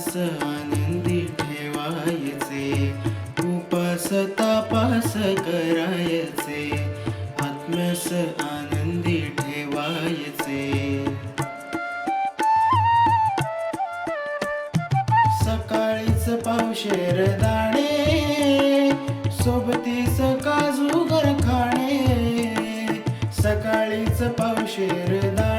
आत्म्यास आनंदी ठेवायचे. उपास तापास करायचे. आत्म्यास आनंदी ठेवायचे. सकाळीच पावशेर दाणे सोबतीच काजू घर खाणे सकाळीच पावशेर दाणे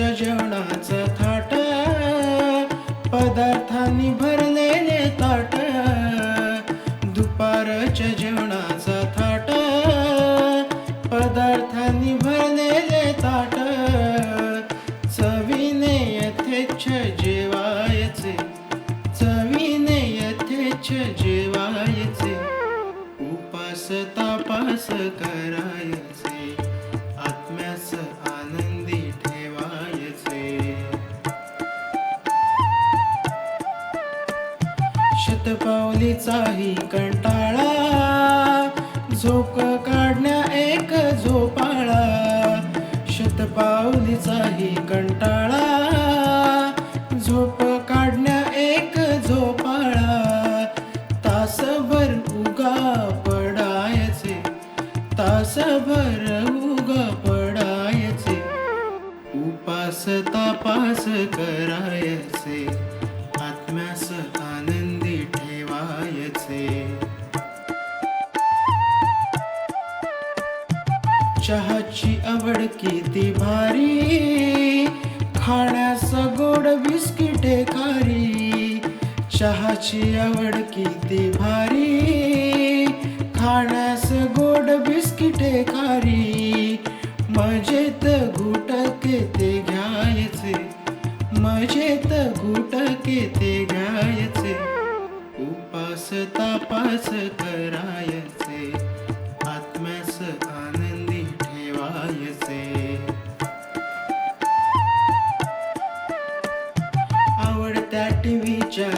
दुपारच्या जेवणाचं थाट पदार्थांनी भरलेले ताट दुपारच्या जेवणाचं थाट पदार्थांनी भरलेले ताट. चवीने यथेच्छ जेवायचे चवीने यथेच्छ जेवायचे उपास तापास करायचे. शतपावलीचाही कंटाळा. झोप काढण्या एक झोपाळा. शतपावलीचाही कंटाळा. झोप काढण्या एक झोपाळा. तासभर उगा पडायचे. तासभर उगा पडायचे. उपास तापास करायचे. किती भारी. खाण्यास गोड बिस्किटे खारी. चहाची आवड किती भारी. ठेवायचे आवडत्या टीव्हीच्या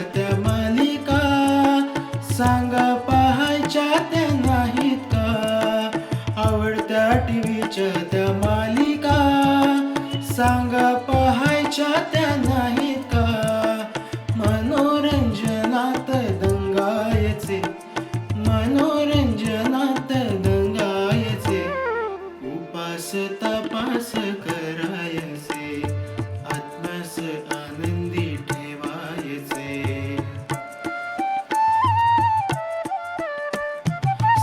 उपास तपास करायचे. आत्मस आनंदी ठेवायचे.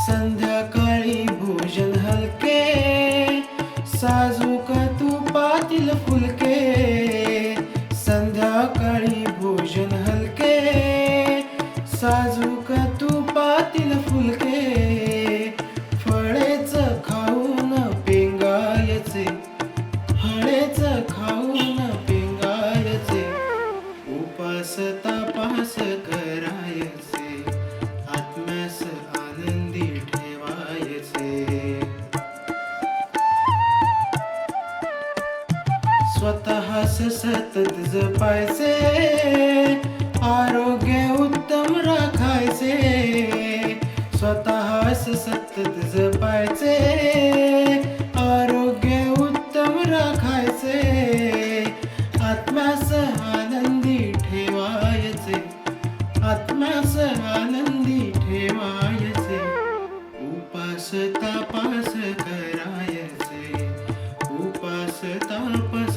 संध्याकाळ सतत जपायचे आरोग्य उत्तम राखायचे. स्वतःस सतत जपायचे आरोग्य उत्तम राखायचे. आत्म्यास आनंदी ठेवायचे आत्म्यास आनंदी ठेवायचे. उपास तापास करायचे उपास तापस